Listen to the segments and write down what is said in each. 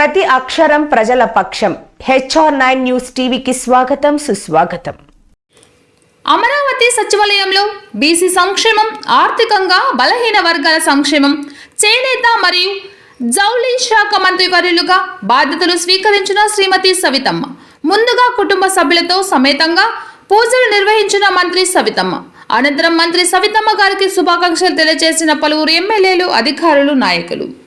ప్రతి అక్షరం ప్రజల పక్షం. హెచ్ఆర్ నైన్ న్యూస్ టీవీకి స్వాగతం సుస్వాగతం. అమరావతి సచివాలయంలో బీసీ సంక్షేమం ఆర్థికంగా బలహీన వర్గాల సంక్షేమం చేనేత మరియు జౌళి శాఖ మంత్రివర్యులుగా బాధ్యతలు స్వీకరించిన శ్రీమతి సవితమ్మ. ముందుగా కుటుంబ సభ్యులతో సమేతంగా పూజలు నిర్వహించిన మంత్రి సవితమ్మ. అనంతరం మంత్రి సవితమ్మ గారికి శుభాకాంక్షలు తెలియజేసిన పలువురు ఎమ్మెల్యేలు అధికారులు నాయకులు.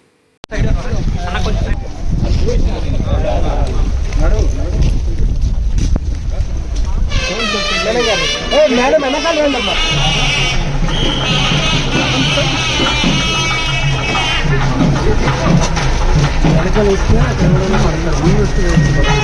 మేడం వెనకాల రండి అమ్మా వెనకాల వస్తే అక్కడ పడతారు ముందు వస్తే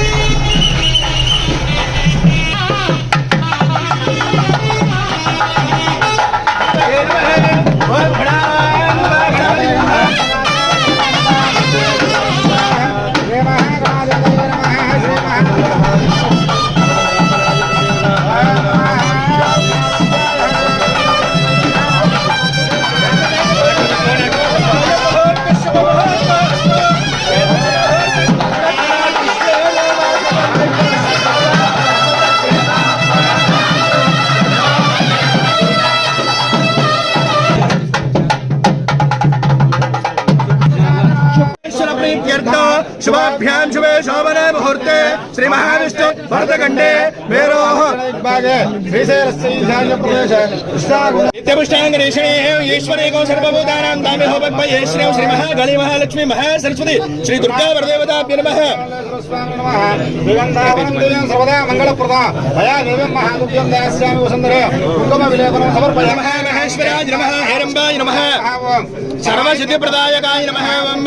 प्रीत्यर्थो शुभाभ्यां शुभे शोभने मुहूर्ते श्री महाविष्णु भागे श्रीशैलस्य ईशान्य प्रदेश ईश्वरेको सर्वभूतानां तामे होपद्मये श्रीं श्री महागणि महालक्ष्मी महासरस्वती श्री दुर्गा वरदेवताभ्य नमः सर्वदा मङ्गलप्रदा मया देवं दास्यामि वसुन्धरे कुङ्कुमविलेपनं समर्पयामि। సర్వేశ్వరాయ నమ హేరంబాయ నమ సర్వసిద్ధిప్రదాయకాయ నమ ఓం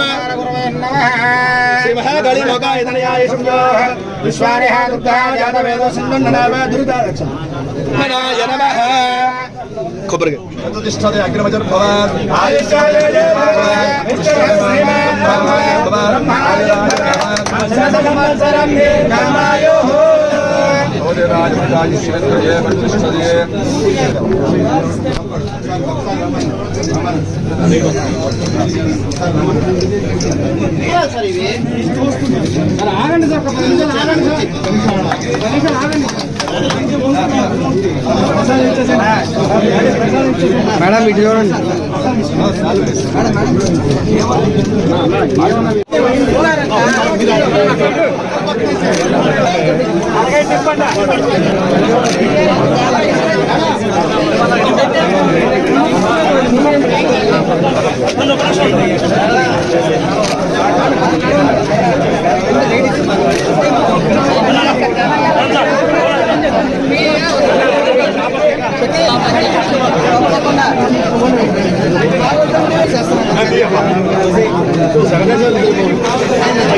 శ్రీమహాగళిలోకాయ ధనయాయ శుభ్యో విశ్వారిహ దుగ్ధాయ జాతవేదో సింధున్ననామ దురితారక్షణ నమ दुरितारक्षण मनाय नमः కొబ్బరిగా प्रतिष्ठते अग्रमजर्भवान् ఆగండి సార్ ఒక పది నిమిషాలు ఆగండి సార్ పది నిమిషాలు ఆగండి మేడం ఇటు చూడండి రానికండి అలా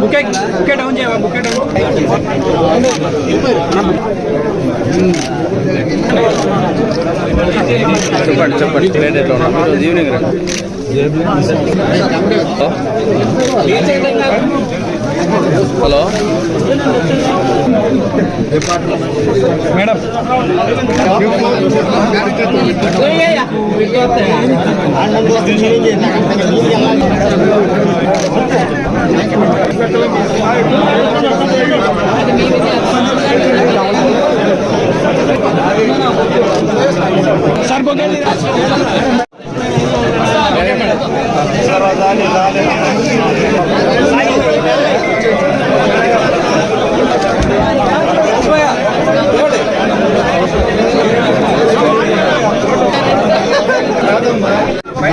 బుకే బుకే డౌన్ చేయవా బుకే డౌన్ చెప్పండి చెప్పండి క్రెడిట్ ఎట్లా ఉన్నారు ఈరోజు ఈవినింగ్ రండి హలో మేడం సార్ బొకేది మేడం మళ్ళీ ఐదు నిమిషాలు బయటకు వస్తారు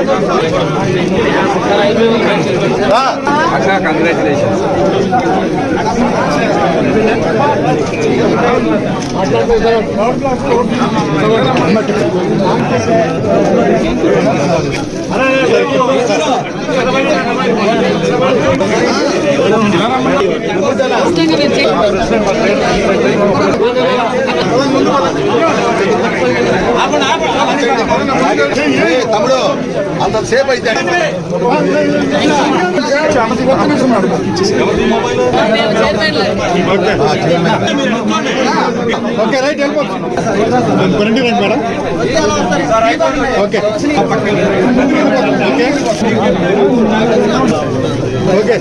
అక్క కంగ్రాచులేషన్స్ తమ్ముడు అంతసేపు అయితే ఓకే రైట్ వెళ్ళిపోతుంది రండి రండి మేడం. ఓకే. ఓకే. ఓకే.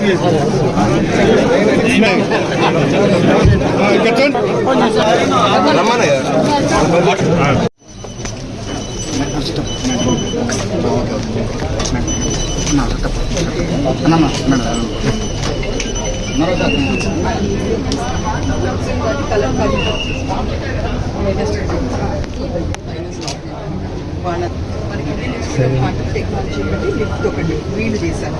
ఇక్కడ చూడండి టెక్నాలజీ బట్టి లిఫ్ట్ ఒకటి వీలు చేశాను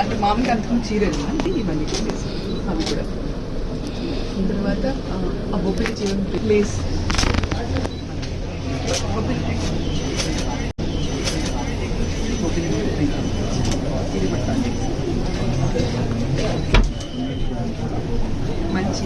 అంటే మామూలుగా అంతకుముందు చీరలు అంటే ఇవన్నీ. అవి కూడా తర్వాత ఆ, ఆ బొబ్బిలి జీవన్ ప్లేస్ మంచి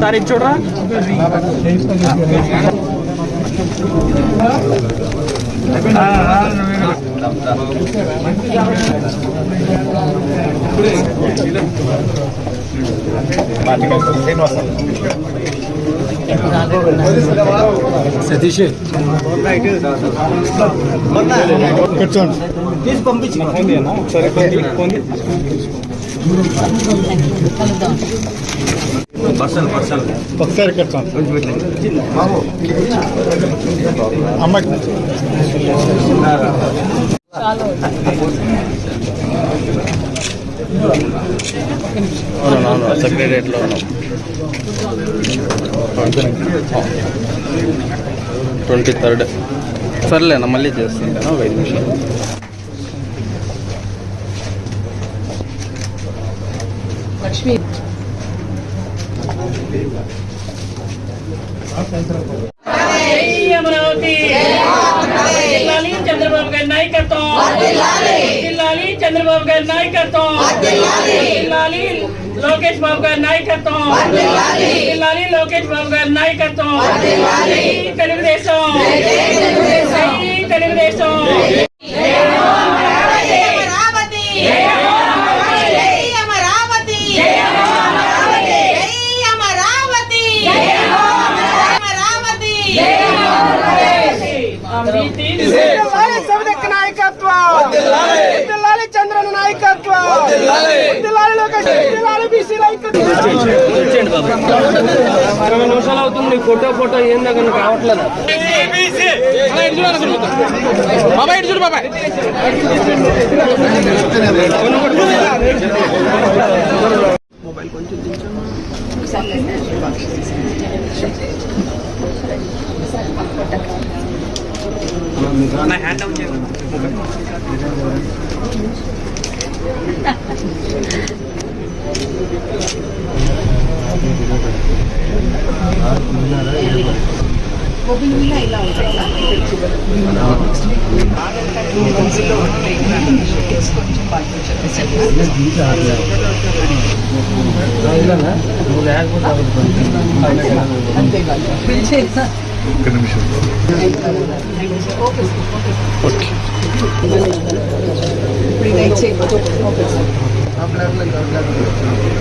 సార్ ఇది చూడరా కొన్ని బాబు ఇటు చూడండి కూర్చోండి ఒకసారి కూర్చోండి అమ్మాయి అవును సెక్రటరియట్లో ఉన్నాం ట్వంటీ థర్డ్ సర్లేనా మళ్ళీ చేస్తాను ఒక ఐదు నిమిషాలు లక్ష్మి చంద్రబాబు గారి నాయకత్వం చంద్రబాబు గారి నాయకత్వం జిల్లాలి లోకేష్ బాబు గారి నాయకత్వం జిల్లాలి లోకేష్ బాబు గారి నాయకత్వం ఇరవై నిమిషాలు అవుతుంది ఫోటో ఫోటో ఏం దగ్గర కావట్లేదు బాబాయ్ ఇటు చూడు బాబాయ్ పిలిచేదా ఇప్పుడు ఇది ఇచ్చేయి. ఓకే సార్ పాపులర్లో దొరకదు